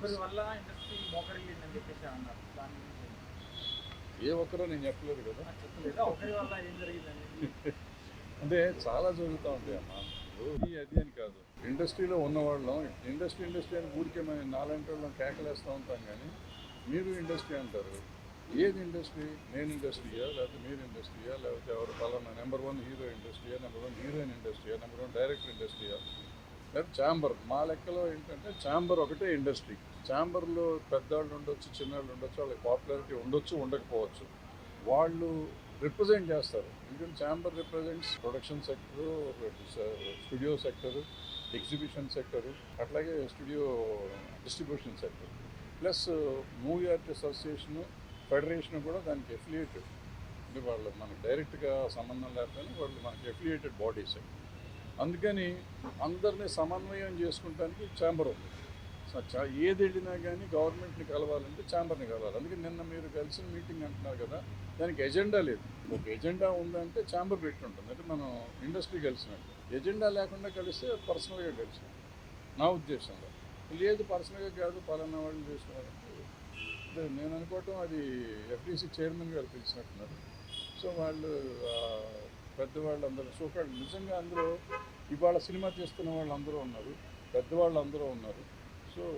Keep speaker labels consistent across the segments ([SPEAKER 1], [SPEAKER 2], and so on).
[SPEAKER 1] ఒకరి వల్ల ఇండస్ట్రీ మోకరిల్లిందని చెప్పేసి అన్నారు. దాని గురించి ఏంటి?
[SPEAKER 2] ఏ ఒక్కరో నేను చెప్పలేదు కదా.
[SPEAKER 1] చెప్పలేదా. ఒకరి వల్ల ఏం జరిగిందని
[SPEAKER 2] అంటే చాలా జరుగుతూ ఉంటాయి అమ్మా. ఈ అది అని కాదు. ఇండస్ట్రీలో ఉన్నవాళ్ళం ఇండస్ట్రీ ఇండస్ట్రీ అని ఊరికే మేము నాలుగు వాళ్ళం కేకలేస్తూ ఉంటాం కానీ మీరు ఇండస్ట్రీ అంటారు. ఏది ఇండస్ట్రీ? నేను ఇండస్ట్రీయా? లేకపోతే మీరు ఇండస్ట్రీయా? లేకపోతే ఎవరు పలానా నెంబర్ వన్ హీరో ఇండస్ట్రీయా? నెంబర్ వన్ హీరోయిన్ ఇండస్ట్రీయా? నెంబర్ వన్ డైరెక్టర్ ఇండస్ట్రీయా? లేదా ఛాంబర్. మా లెక్కలో ఏంటంటే ఛాంబర్ ఒకటే ఇండస్ట్రీ. ఛాంబర్లో పెద్దవాళ్ళు ఉండొచ్చు చిన్నవాళ్ళు ఉండొచ్చు వాళ్ళకి పాపులారిటీ ఉండొచ్చు ఉండకపోవచ్చు. వాళ్ళు రిప్రజెంట్ చేస్తారు. ఎందుకంటే chamber represents production sector studio sector exhibition sector అట్లాగే studio distribution sector. Plus movie art association federation కూడా దానికి ఎఫిలియేటెడ్ అంటే వాళ్ళు మనకు డైరెక్ట్గా సంబంధం లేకపోయినా వాళ్ళు మనకి ఎఫిలియేటెడ్ బాడీస్. అందుకని అందరినీ సమన్వయం చేసుకుంటానికి ఛాంబర్ ఉంది. ఏది వెళ్ళినా కానీ గవర్నమెంట్ని కలవాలంటే ఛాంబర్ని కలవాలి. అందుకే నిన్న మీరు కలిసిన మీటింగ్ అంటున్నారు కదా దానికి ఎజెండా లేదు. ఒక ఎజెండా ఉందంటే ఛాంబర్ పెట్టి ఉంటుంది అంటే మనం ఇండస్ట్రీ కలిసినట్టు. ఎజెండా లేకుండా కలిస్తే పర్సనల్గా కలిసినట్టు నా ఉద్దేశంలో. లేదు పర్సనల్గా కాదు పలానా వాళ్ళు చేసుకున్నారంటే నేను అనుకోవటం అది ఎఫ్డీసీ చైర్మన్ గారు పిలిచినట్టున్నారు. సో వాళ్ళు పెద్దవాళ్ళు అందరూ సోకాళ్ళు నిజంగా అందరూ ఇవాళ సినిమా తీస్తున్న వాళ్ళు అందరూ ఉన్నారు. పెద్దవాళ్ళు అందరూ ఉన్నారు. సో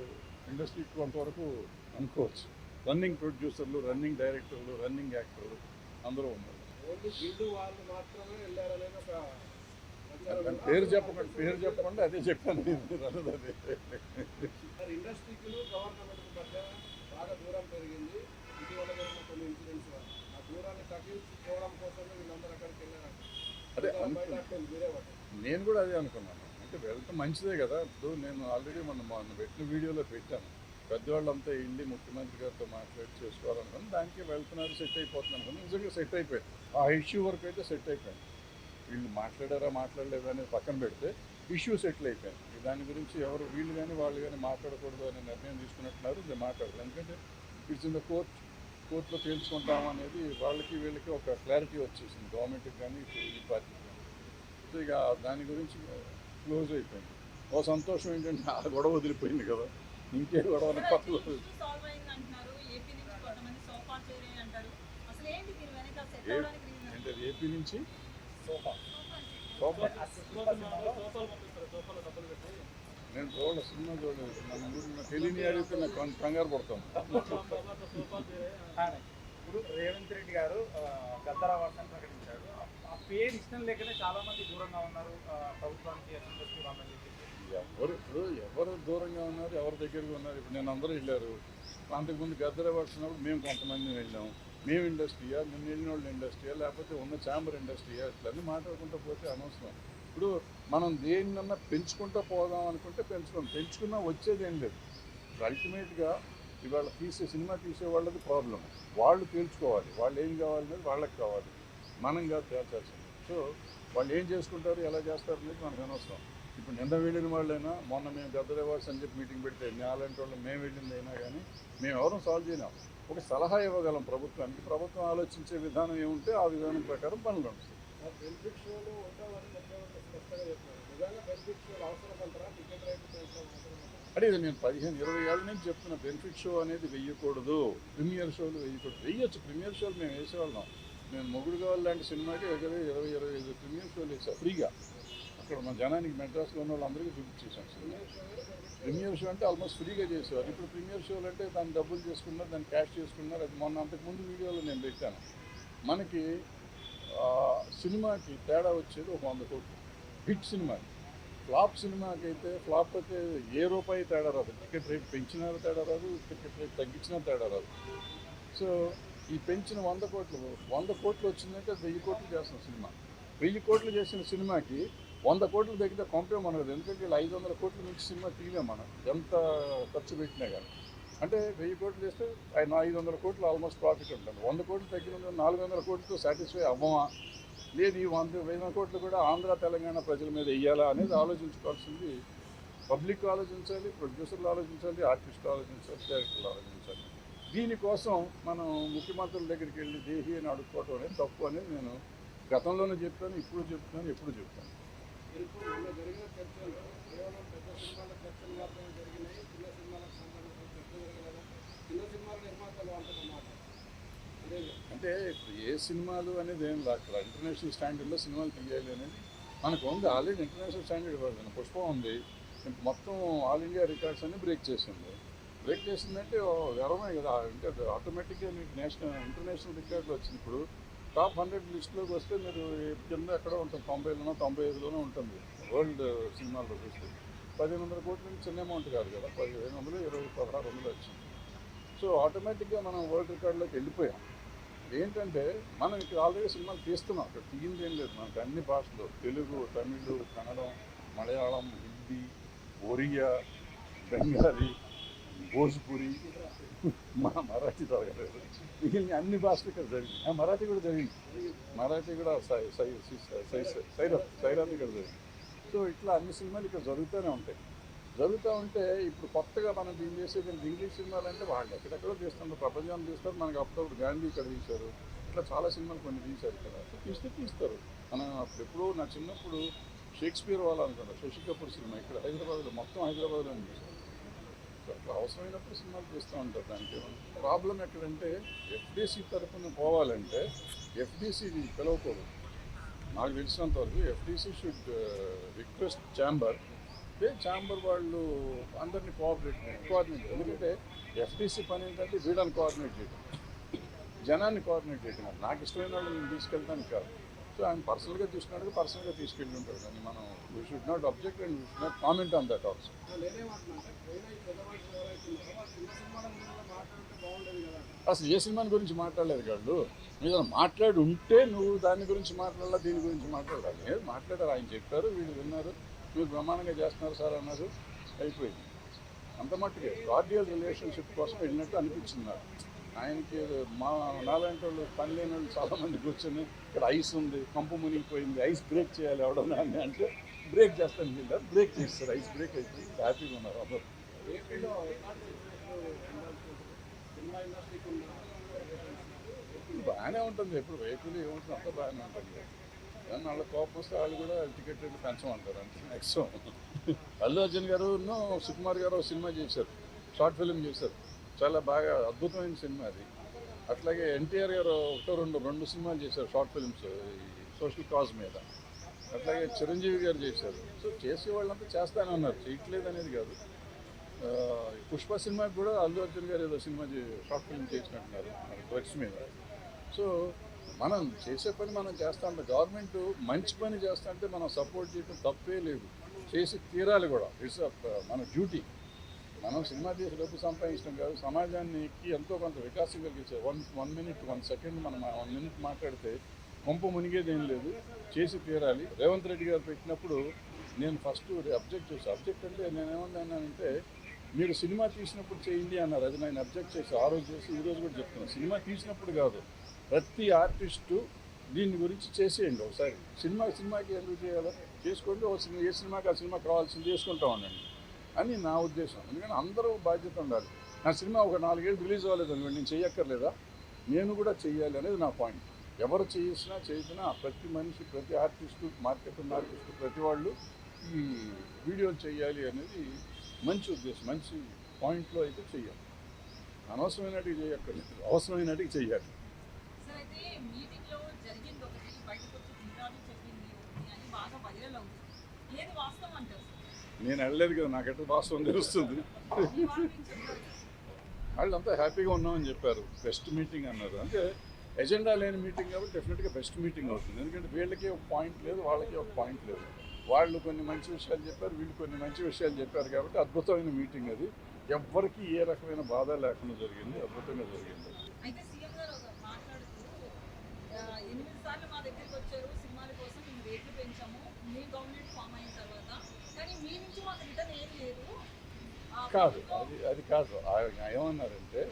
[SPEAKER 2] ఇండస్ట్రీ కొంతవరకు అనుకోవచ్చు. రన్నింగ్ ప్రొడ్యూసర్లు రన్నింగ్ డైరెక్టర్లు రన్నింగ్ యాక్టర్లు అందరూ ఉన్నారు. పేరు చెప్పకుండా పేరు చెప్పకుండా అదే చెప్పాను.
[SPEAKER 3] ఇండస్ట్రీకి గవర్నమెంట్ మధ్య బాగా దూరం పెరిగింది. ఇటీవల జరిగిన కొన్ని ఇన్సిడెంట్స్ ఆ దూరాన్ని తగ్గించుకోవడం కోసమే వీళ్ళందరూ అక్కడికి
[SPEAKER 2] అదే నేను కూడా అదే అనుకున్నాను. అంటే వెళ్తే మంచిదే కదా. ఇప్పుడు నేను ఆల్రెడీ మనం మొన్న పెట్టిన వీడియోలో పెట్టాను. పెద్దవాళ్ళంతా వెళ్ళి ముఖ్యమంత్రి గారితో మాట్లాడి చేసుకోవాలనుకుని దానికి వెళ్తున్నారు సెట్ అయిపోతున్నాను అనుకుని నిజంగా సెట్ అయిపోయాయి ఆ ఇష్యూ వరకు అయితే సెట్ అయిపోయింది వీళ్ళు మాట్లాడారా మాట్లాడలేదు అనేది పక్కన పెడితే ఇష్యూ సెటిల్ అయిపోయింది దాని గురించి ఎవరు వీళ్ళు కానీ వాళ్ళు కానీ మాట్లాడకూడదు అనే నిర్ణయం తీసుకున్నట్టున్నారు. ఇది మాట్లాడదు. ఎందుకంటే ఇట్స్ ఇన్ ద కోర్ట్ కోర్టులో తేల్చుకుంటాం అనేది వాళ్ళకి వీళ్ళకి ఒక క్లారిటీ వచ్చేసింది. గవర్నమెంట్కి కానీ ఈ పార్టీకి కానీ సో ఇక దాని గురించి క్లోజ్ అయిపోయింది. ఓ సంతోషం ఏంటంటే ఆ గొడవ వదిలిపోయింది కదా. ఇంకే గొడవ
[SPEAKER 4] ఏపీ నుంచి
[SPEAKER 2] అంటే ఏపీ నేను చూడలేదు సినిమా చూడలేదు మన తెలియని అడిగితే నాకు కంగారు పడతాను.
[SPEAKER 1] ఇప్పుడు రేవంత్ రెడ్డి గారు గద్దర్ అవార్డ్స్ అని ప్రకటించాడు ఆ- పేరు ఇష్టం లేకనే చాలా మంది దూరంగా ఉన్నారు ప్రభుత్వానికి. చెప్పి
[SPEAKER 2] ఎవరు ఇప్పుడు ఎవరు దూరంగా ఉన్నారు ఎవరి దగ్గరగా ఉన్నారు? ఇప్పుడు నేను అందరూ వెళ్ళారు. అంతకుముందు గద్దర వచ్చినప్పుడు మేము కొంతమంది వెళ్ళాం. మేము ఇండస్ట్రీయా? నిన్న వెళ్ళిన వాళ్ళు ఇండస్ట్రీయా? లేకపోతే ఉన్న ఛాంబర్ ఇండస్ట్రీయా? ఇట్లన్నీ మాట్లాడుకుంటూ పోతే అనవసరం. ఇప్పుడు మనం దేన్నన్నా పెంచుకుంటూ పోదాం అనుకుంటే పెంచుకోం. పెంచుకున్నా వచ్చేది ఏం లేదు. ఇప్పుడు అల్టిమేట్గా ఇవాళ తీసే సినిమా తీసే వాళ్ళది ప్రాబ్లం వాళ్ళు తేల్చుకోవాలి. వాళ్ళు ఏం కావాలనేది వాళ్ళకి కావాలి. మనం కాదు తేల్చాల్సింది. సో వాళ్ళు ఏం చేసుకుంటారు ఎలా చేస్తారు అనేది మనకు అనవసరం. ఇప్పుడు నిన్న వెళ్ళిన వాళ్ళైనా మొన్న మేము గద్దర్ అవార్డ్స్ అని చెప్పి మీటింగ్ పెడితే అలాంటి వాళ్ళు మేము వెళ్ళింది అయినా కానీ మేము ఎవరూ సాల్వ్ చేయలేం. ఒక సలహా ఇవ్వగలం ప్రభుత్వానికి ప్రభుత్వం ఆలోచించే విధానం ఏముంటే ఆ విధానం ప్రకారం పనులు ఉంటాయి
[SPEAKER 3] అంటారా?
[SPEAKER 2] అంటే ఇది నేను పదిహేను ఇరవై ఏళ్ళ నుంచి చెప్తున్న బెనిఫిట్ షో అనేది వెయ్యకూడదు. ప్రీమియర్ షోలు వేయకూడదు వెయ్యొచ్చు. ప్రీమియర్ షోలు మేము వేసేవాళ్ళం. నేను మొగుడు కావాలి లాంటి సినిమాకి ఇరవై ఇరవై ఇరవై ఐదు ప్రీమియర్ షోలు వేసాం ఫ్రీగా. అక్కడ మన జనానికి మెడ్రాస్లో ఉన్న వాళ్ళందరికీ చూపించేసాం సినిమా ప్రీమియర్ షో అంటే ఆల్మోస్ట్ ఫ్రీగా చేసేవారు. ఇప్పుడు ప్రీమియర్ షోలు అంటే దాన్ని డబ్బులు చేసుకున్నారు దాన్ని క్యాష్ చేసుకున్నారు. అది మొన్న అంతకుముందు వీడియోలో నేను పెట్టాను. మనకి సినిమాకి తేడా వచ్చేది ఒక వంద కోట్లు. హిట్ సినిమాకి. ఫ్లాప్ సినిమాకి అయితే ఫ్లాప్ అయితే ఏ రూపాయి తేడా రాదు. టికెట్ రేట్ పెంచినా తేడా రాదు టికెట్ రేట్ తగ్గించినా తేడా రాదు. సో ఈ పెంచిన వంద కోట్లు వంద కోట్లు వచ్చిందంటే వెయ్యి కోట్లు చేస్తున్న సినిమా. వెయ్యి కోట్లు చేసిన సినిమాకి వంద కోట్లు దగ్గర కొంపే మనకు ఎందుకంటే ఇలా ఐదు వందల కోట్ల నుంచి సినిమా తీయలేం మనం. ఎంత ఖర్చు పెట్టినా కానీ అంటే వెయ్యి కోట్లు చేస్తే ఆయన ఐదు వందల కోట్లు ఆల్మోస్ట్ ప్రాఫిట్ ఉంటుంది. వంద కోట్లు తగ్గిన నాలుగు వందల కోట్లతో సాటిస్ఫై అవ్వమా? లేదు ఈ వంద వెయ్యి కోట్లు కూడా ఆంధ్ర తెలంగాణ ప్రజల మీద వెయ్యాలా అనేది ఆలోచించుకోవాల్సింది. పబ్లిక్ ఆలోచించాలి ప్రొడ్యూసర్లు ఆలోచించాలి ఆర్టిస్టులు ఆలోచించాలి డైరెక్టర్లు ఆలోచించాలి. దీనికోసం మనం ముఖ్యమంత్రుల దగ్గరికి వెళ్ళి దేహి అని అడుక్కోవటం అనేది తప్పు అనేది నేను గతంలోనే చెప్పాను ఇప్పుడు చెప్తున్నాను ఎప్పుడు చెప్తాను.
[SPEAKER 3] అంటే ఇప్పుడు
[SPEAKER 2] అంటే ఏ సినిమాలు అనేది ఏం అక్కడ ఇంటర్నేషనల్ స్టాండర్డ్లో సినిమాలు తీయాలి అనేది మనకు ఉంది. ఆల్రెడీ ఇంటర్నేషనల్ స్టాండర్డ్ పడుతుంది పుష్ప ఉంది. మొత్తం ఆల్ ఇండియా రికార్డ్స్ అన్ని బ్రేక్ చేసింది. బ్రేక్ చేసిందంటే గర్వమే కదా. అంటే ఆటోమేటిక్గా మీకు నేషనల్ ఇంటర్నేషనల్ రికార్డులు వచ్చినప్పుడు టాప్ హండ్రెడ్ లిస్ట్లోకి వస్తే మీరు కింద ఎక్కడ ఉంటుంది. తొంభైలోనో తొంభై ఐదులోనో ఉంటుంది. వరల్డ్ సినిమాల్లో చూస్తే. పదిహేను వందల కోట్ల నుంచి చిన్న అమౌంట్ కాదు కదా. పదిహేను వందలు ఇరవై పదహారు వందలు వచ్చింది. సో ఆటోమేటిక్గా మనం వరల్డ్ రికార్డులోకి వెళ్ళిపోయాం. ఏంటంటే మనం ఇక్కడ ఆల్రెడీ సినిమాలు తీస్తున్నాం. ఇక్కడ తీయింది ఏం లేదు. మనకు అన్ని భాషలు. తెలుగు తమిళ్ కన్నడం మలయాళం హిందీ ఒరియా బెంగాలీ భోజ్పురి మా మరాఠీ జరగలేదు మిగిలిన అన్ని భాషలు ఇక్కడ జరిగింది మరాఠీ కూడా జరిగింది. మరాఠీ కూడా సై సై సై- సైరత్ ఇక్కడ జరిగింది. సో ఇట్లా అన్ని సినిమాలు ఇక్కడ జరుగుతూనే ఉంటాయి. జరుగుతూ ఉంటే ఇప్పుడు కొత్తగా మనం దీన్ని చేసేది ఏంటి? ఇంగ్లీష్ సినిమాలు అంటే వాళ్ళు ఎక్కడెక్కడో తీస్తున్నారు ప్రపంచాన్ని తీస్తారు మనకి అప్పుడప్పుడు గాంధీ ఇక్కడ తీశారు. ఇట్లా చాలా సినిమాలు కొన్ని తీశారు ఇక్కడ. తీస్తే తీస్తారు. మనం అప్పుడు నా చిన్నప్పుడు షేక్స్పియర్ వాళ్ళు అనుకుంటా శశి కపూర్ సినిమా ఇక్కడ హైదరాబాద్లో మొత్తం హైదరాబాద్లో తీశారు. అట్లా అవసరమైనప్పుడు సినిమాలు తీస్తూ ఉంటారు దానికి ప్రాబ్లం ఎక్కడంటే ఎఫ్డీసీ తరఫున పోవాలంటే ఎఫ్డీసీని పిలవకూడదు. నాకు తెలిసినంత వరకు ఎఫ్డీసీ షుడ్ రిక్వెస్ట్ ఛాంబర్. అంటే ఛాంబర్ వాళ్ళు అందరినీ కోఆపరేట్ కోఆర్డినేట్ ఎందుకంటే ఎఫ్డీసీ పని ఏంటంటే వీళ్ళని కోఆర్డినేట్ చేయడం జనాన్ని కోఆర్డినేట్ చేయడం నాకు ఇష్టమైన వాళ్ళని నేను తీసుకెళ్తాను కాదు. సో ఆయన పర్సనల్గా తీసుకున్నాడు పర్సనల్గా తీసుకెళ్ళి ఉంటాడు కానీ మనం. We should not object and we should not comment on that also అసలు ఏ సినిమాని గురించి మాట్లాడలేదు కాళ్ళు మీరు మాట్లాడి ఉంటే నువ్వు దాని గురించి మాట్లాడాలా దీని గురించి మాట్లాడాలి? మాట్లాడారు ఆయన చెప్పారు వీళ్ళు విన్నారు మీరు బ్రహ్మాండంగా చేస్తున్నారు సార్ అన్నారు అయిపోయింది. అంత మట్టుకే. కార్డియల్ రిలేషన్షిప్ కోసం వెళ్ళినట్టు అనిపించింది నాకు. ఆయనకి మా నాలాంటి వాళ్ళు పని లేని వాళ్ళు చాలామంది కూర్చొని ఇక్కడ ఐస్ ఉంది కంపు మునిగిపోయింది ఐస్ బ్రేక్ చేయాలి ఎవడన్నా అని అంటే బ్రేక్ చేస్తాను వీళ్ళు. బ్రేక్ చేస్తారు ఐస్ బ్రేక్ అయిపోయింది హ్యాపీగా ఉన్నారు అందరూ. బాగానే ఉంటుంది ఎప్పుడు వెహికల్ ఏముంటుంది అంతా బాగానే ఉంటుంది. కానీ వాళ్ళ కోపం వస్తే వాళ్ళు కూడా టికెట్ రేట్లు పెంచమంటారు అంతే మ్యాక్సిమం అల్లు అర్జున్ గారు సుకుమార్ గారు సినిమా చేశారు షార్ట్ ఫిల్మ్ చేశారు. చాలా బాగా అద్భుతమైన సినిమా అది. అట్లాగే ఎన్టీఆర్ గారు ఒకటో రెండు రెండు సినిమాలు చేశారు షార్ట్ ఫిల్మ్స్ ఈ సోషల్ కాజ్ మీద. అట్లాగే చిరంజీవి గారు చేశారు. సో చేసే వాళ్ళంతా చేస్తానే ఉన్నారు చేయట్లేదు అనేది కాదు. ఈ పుష్ప సినిమాకి కూడా అల్లు అర్జున్ గారు ఏదో సినిమా షార్ట్ ఫిల్మ్ చేసినట్టున్నారు డ్రగ్స్ మీద. సో మనం చేసే పని మనం చేస్తా ఉంటాం గవర్నమెంట్ మంచి పని చేస్తా అంటే మనం సపోర్ట్ చేయడం తప్పే లేదు. చేసి తీరాలి కూడా. ఇట్స్ మన డ్యూటీ. మనం సినిమా తీసి డబ్బు సంపాదించడం కాదు సమాజానికి ఎంతో కొంత వికాసం కలిగించే one one minute one second మనం వన్ మినిట్ మాట్లాడితే కొంప మునిగేది ఏం లేదు చేసి తీరాలి. రేవంత్ రెడ్డి గారు పెట్టినప్పుడు నేను ఫస్ట్ అబ్జెక్ట్ చేసి అబ్జెక్ట్ అంటే నేనేమన్నానంటే మీరు సినిమా తీసినప్పుడు చేయండి అన్నారు. అది నేను అబ్జెక్ట్ చేసి ఆ రోజు చేసి ఈరోజు కూడా చెప్తున్నాను సినిమా తీసినప్పుడు కాదు ప్రతి ఆర్టిస్టు దీని గురించి చేసేయండి ఒకసారి. సినిమా సినిమాకి ఎందుకు చేయాలో? చేసుకోండి ఒక సినిమా ఏ సినిమాకి ఆ సినిమా కావాల్సింది చేసుకుంటా ఉండండి అని నా ఉద్దేశం. ఎందుకంటే అందరూ బాధ్యత ఉండాలి. నా సినిమా ఒక నాలుగేళ్ళు రిలీజ్ అవ్వలేదు అనుకోండి నేను చెయ్యక్కర్లేదా? నేను కూడా చెయ్యాలి అనేది నా పాయింట్. ఎవరు చేసినా చేసినా ప్రతి మనిషి ప్రతి ఆర్టిస్టు మార్కెట్ ఉన్న ఆర్టిస్టు ప్రతి వాళ్ళు ఈ వీడియోలు చేయాలి అనేది మంచి ఉద్దేశం మంచి పాయింట్లో అయితే చెయ్యాలి. అనవసరమైనట్టుగా చేయక్కర్లేదు అవసరమైనట్టుగా చెయ్యాలి.
[SPEAKER 4] ఏది వాస్తవం అంటారు
[SPEAKER 2] నేను వెళ్ళలేదు కదా నాకెట్లా వాస్తవం తెలుస్తుంది? వాళ్ళంతా హ్యాపీగా ఉన్నామని చెప్పారు. బెస్ట్ మీటింగ్ అన్నారు. అంటే ఎజెండా లేని మీటింగ్ కాబట్టి డెఫినెట్గా బెస్ట్ మీటింగ్ అవుతుంది. ఎందుకంటే వీళ్ళకి ఒక పాయింట్ లేదు వాళ్ళకి ఒక పాయింట్ లేదు. వాళ్ళు కొన్ని మంచి విషయాలు చెప్పారు వీళ్ళు కొన్ని మంచి విషయాలు చెప్పారు కాబట్టి అద్భుతమైన మీటింగ్ అది. ఎవ్వరికి ఏ రకమైన బాధ లేకుండా జరిగింది అద్భుతంగా జరిగింది
[SPEAKER 4] అయితే సీఎం గారు ఒక మాట్లాడుతూ ఆ, ఎనిమిది సార్లు మా దగ్గరికి వచ్చారు సినిమాల కోసం మేము రేట్లు పెంచాము మీ గవర్నమెంట్ ఫామ్ అయిన తర్వాత కానీ మీ నుంచి మాకు రిటర్న్ ఏం లేదు ఆ,
[SPEAKER 2] కాదు. అది అది కాదు. ఆయన ఏమన్నారంటే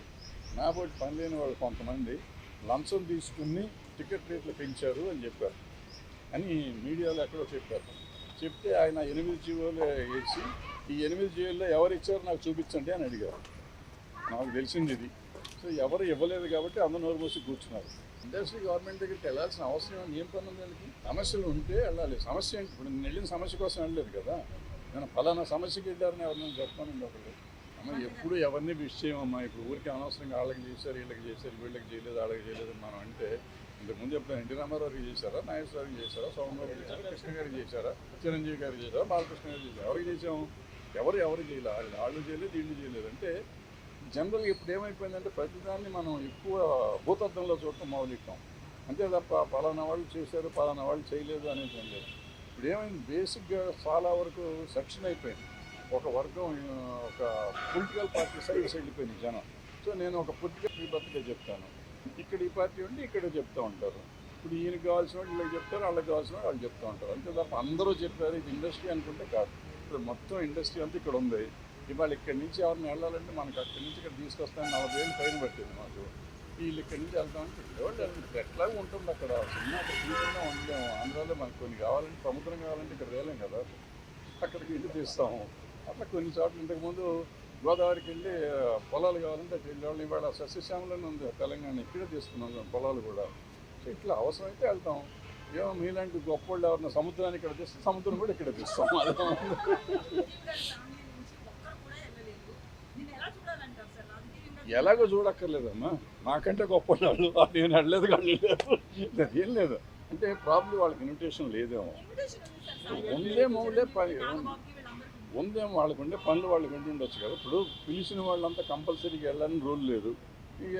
[SPEAKER 2] నా బోటి పని లేని వాళ్ళు కొంతమంది లంచం తీసుకుని టికెట్ రేట్లు పెంచారు అని చెప్పారు. అని మీడియాలో ఎక్కడో చెప్పారు. చెప్తే ఆయన ఎనిమిది జీవోలు వేసి ఈ ఎనిమిది జీవోల్లో ఎవరు ఇచ్చారో నాకు చూపించండి అని అడిగారు. నాకు తెలిసింది ఇది. సో ఎవరు ఇవ్వలేదు కాబట్టి అందరూ నోరు మూసి కూర్చున్నారు. ఇండస్ట్రీ గవర్నమెంట్ దగ్గరికి వెళ్ళాల్సిన అవసరం ఏం పని ఉంది దానికి? సమస్యలు ఉంటే వెళ్ళాలి. సమస్య ఏంటి? ఇప్పుడు నేను వెళ్ళిన సమస్య కోసం వెళ్ళలేదు కదా. నేను ఫలానా సమస్యకి వెళ్ళారని ఎవరినైనా చెప్పానండి ఒకళ్ళు. అమ్మ ఎప్పుడు ఎవరిని విష్ చేయమమ్మా? ఇప్పుడు ఊరికి అనవసరంగా వాళ్ళకి చేశారు వీళ్ళకి చేశారు వీళ్ళకి చేయలేదు వాళ్ళకి చేయలేదు మనం అంటే ఇంతకుముందు ఎప్పుడు ఎన్టీ రామారావుకి చేశారా? నాగేశ్వరరావుకి చేశారా? సోమరావు చేశారా? కృష్ణ గారికి చేశారా? చిరంజీవి గారికి చేశారా? బాలకృష్ణ గారికి చేశారా? ఎవరికి చేసాము ఎవరు ఎవరు చేయలేదు వాళ్ళు వాళ్ళు చేయలేదు వీళ్ళు చేయలేదు. అంటే జనరల్గా ఇప్పుడు ఏమైపోయిందంటే ప్రతిదాన్ని మనం ఎక్కువ భూతత్వంలో చూడటం మొదలెట్టాం. అంతే తప్ప పలానా వాళ్ళు చేశారు పలానా వాళ్ళు చేయలేదు అనేది లేదు. ఇప్పుడు ఏమైంది బేసిక్గా చాలా వరకు సెక్షన్ అయిపోయింది. ఒక వర్గం ఒక పొలిటికల్ పార్టీ సైడ్స్ వెళ్ళిపోయింది జనం. సో నేను ఒక పొలిటికల్ బతుగా చెప్తాను. ఇక్కడ ఈ పార్టీ ఉండి ఇక్కడ చెప్తూ ఉంటారు. ఇప్పుడు ఈయనకి కావాల్సిన వాళ్ళు వీళ్ళకి చెప్తారు వాళ్ళకి కావాల్సిన వాళ్ళు చెప్తూ ఉంటారు. అంతే తప్ప అందరూ చెప్పారు ఇది ఇండస్ట్రీ అనుకుంటే కాదు. ఇప్పుడు మొత్తం ఇండస్ట్రీ అంతా ఇక్కడ ఉంది. ఇవాళ ఇక్కడి నుంచి ఎవరిని వెళ్ళాలంటే మనకి అక్కడి నుంచి ఇక్కడ తీసుకొస్తాను నలభై ఏళ్ళు పైన పట్టింది మాకు. వీళ్ళు ఇక్కడి నుంచి వెళ్తామంటే వాళ్ళు ఇప్పుడు ఉంటుంది అక్కడ. సినిమా అక్కడ మనకు కొన్ని కావాలంటే సముద్రం కావాలంటే ఇక్కడ వేలేం కదా. అక్కడికి వెళ్ళి తీస్తాము. అట్లా కొన్ని చోట్ల ఇంతకుముందు గోదావరికి వెళ్ళి పొలాలు కావాలంటే అక్కడ వెళ్ళేవాళ్ళు ఇవాళ సస్యశ్యామలోనే ఉంది తెలంగాణ. ఇక్కడే తీసుకున్నాం పొలాలు కూడా. సో ఇట్లా అవసరమైతే వెళ్తాం. ఏమో మీలాంటి గొప్ప వాళ్ళు ఎవరైనా సముద్రాన్ని ఇక్కడ తీస్తే సముద్రం కూడా ఇక్కడ తీస్తాం. ఎలాగో చూడక్కర్లేదమ్మా. నాకంటే గొప్ప వాళ్ళు వాళ్ళు నేను వెళ్ళలేదు కానీ. లేదు ఏం లేదు. అంటే ప్రాబ్లం వాళ్ళకి ఇన్విటేషన్ లేదేమో. ఉందేమో పని ఉందేమో వాళ్ళకు ఉండే పనులు వాళ్ళకి ఉండి ఉండొచ్చు కదా. ఇప్పుడు పిలిచిన వాళ్ళంతా కంపల్సరీగా వెళ్ళాలని రూల్ లేదు. ఇక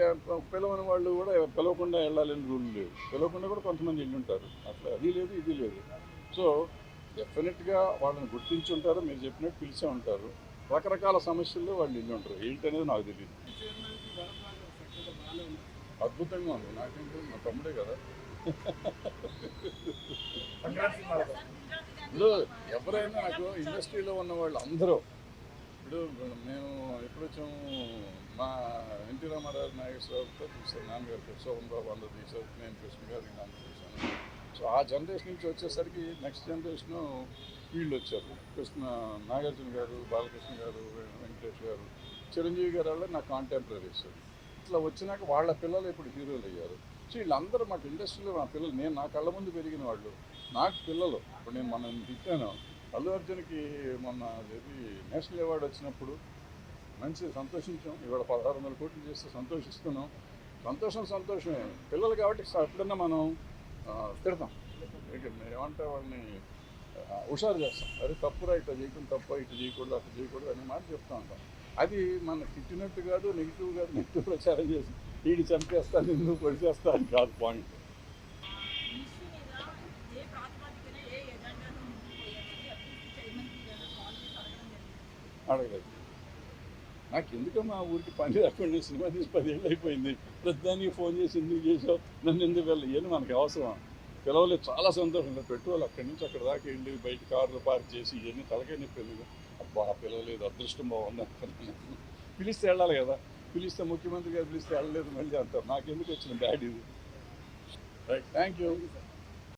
[SPEAKER 2] పిలవని వాళ్ళు కూడా పిలవకుండా వెళ్ళాలని రూల్ లేదు. పిలవకుండా కూడా కొంతమంది వెళ్ళి ఉంటారు. అట్లా అది లేదు ఇది లేదు. సో డెఫినెట్గా వాళ్ళని గుర్తించి ఉంటారు మీరు చెప్పినట్టు పిలిచే ఉంటారు. రకరకాల సమస్యల్లో వాళ్ళు వెళ్ళి ఉంటారు. ఏంటనేది నాకు తెలియదు
[SPEAKER 3] ఉంది
[SPEAKER 2] అద్భుతంగా ఉంది. నాకేంటి మా తమ్ముడే కదా ఇప్పుడు ఎవరైనా నాకు ఇండస్ట్రీలో ఉన్న వాళ్ళు అందరూ ఇప్పుడు మేము ఎప్పుడు వచ్చాము మా ఎన్టీ రామారావు నాగేశ్వరరావుతో చూసాను నాన్నగారు శోభన్ అందరూ తీసారు నేను కృష్ణ గారిని నాన్న చూశాను సో ఆ జనరేషన్ నుంచి వచ్చేసరికి నెక్స్ట్ జనరేషన్ వీళ్ళు వచ్చారు. కృష్ణ నాగార్జున గారు బాలకృష్ణ గారు వెంకటేష్ గారు చిరంజీవి గారు వాళ్ళు నా కాంటెంపరీస్ ఇట్లా వచ్చినాక వాళ్ళ పిల్లలు ఇప్పుడు హీరోలు అయ్యారు. సో వీళ్ళందరూ మాకు ఇండస్ట్రీలో మా పిల్లలు. నేను నా కళ్ళ ముందు పెరిగిన వాళ్ళు. నాకు పిల్లలు. ఇప్పుడు నేను మనం తిట్టాను. అల్లు అర్జున్కి మొన్న ఇది నేషనల్ అవార్డు వచ్చినప్పుడు మంచి సంతోషించాం. ఇవాళ పదహారు వందల కోట్లు చేస్తే సంతోషిస్తున్నాం. సంతోషం సంతోషమే. పిల్లలు కాబట్టి ఎప్పుడన్నా మనం తిడతాం. ఏమంటే వాళ్ళని హుషారు చేస్తాం. అరే తప్పురా ఇట్లా చేయకుండా తప్పు ఇట్లా చేయకూడదు అట్లా చేయకూడదు అనే మాట చెప్తా ఉంటాం. అది మన తిట్టినట్టు కాదు నెగిటివ్ కాదు నెగిటివ్ ప్రచారం చేసి వీడి చంపేస్తాను ఎందుకు పడిచేస్తాను కాదు పాయింట్ అడగలేదు. నాకు ఎందుకు మా ఊరికి పని లేకుండా సినిమా తీసి పదేళ్ళు అయిపోయింది. ప్రతిదానికి ఫోన్ చేసి ఎందుకు చేసావు? నన్ను ఎందుకు వెళ్ళి? మనకి అవసరం? పిలవలేదు చాలా సంతోషంగా పెట్రోల్ అక్కడి నుంచి అక్కడ దాకా వెళ్ళి బయట కార్లు పార్క్ చేసి ఇవన్నీ తలకాయ నొప్పి అబ్బా పిలవలేదు అదృష్టం బాగుంది పిలిస్తే వెళ్ళాలి కదా. పిలిస్తే ముఖ్యమంత్రి గారు పిలిస్తే వెళ్ళలేదు మళ్ళీ అంటారు. నాకెందుకు వచ్చిన బ్యాడ్ ఇది? Right thank you